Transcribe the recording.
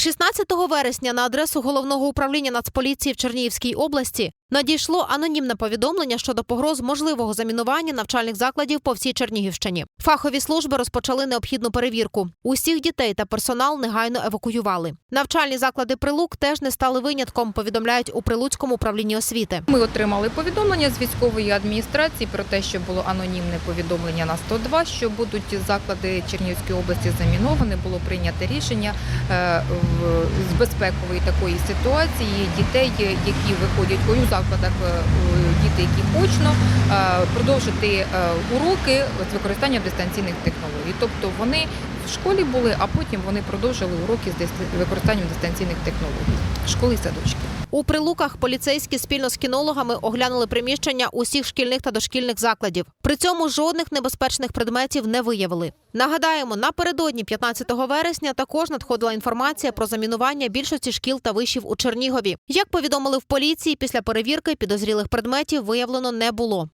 16 вересня на адресу головного управління Нацполіції в Чернігівській області надійшло анонімне повідомлення щодо погроз можливого замінування навчальних закладів по всій Чернігівщині. Фахові служби розпочали необхідну перевірку. Усіх дітей та персонал негайно евакуювали. Навчальні заклади прилук теж не стали винятком. Повідомляють у Прилуцькому управлінні освіти. Ми отримали повідомлення з військової адміністрації про те, що було анонімне повідомлення на 102, що будуть заклади Чернігівської області заміновані. Було прийнято рішення е, з безпекової такої ситуації дітей, які виходять у закладах, е, діти, які очно, е, продовжити е, уроки з використанням дистанційних технологій. Тобто вони в школі були, а потім вони продовжили уроки з використанням дистанційних технологій. Школи і садочки. У прилуках поліцейські спільно з кінологами оглянули приміщення усіх шкільних та дошкільних закладів. При цьому жодних небезпечних предметів не виявили. Нагадаємо, напередодні 15 вересня також надходила інформація про замінування більшості шкіл та вишів у Чернігові. Як повідомили в поліції, після перевірки підозрілих предметів виявлено не було.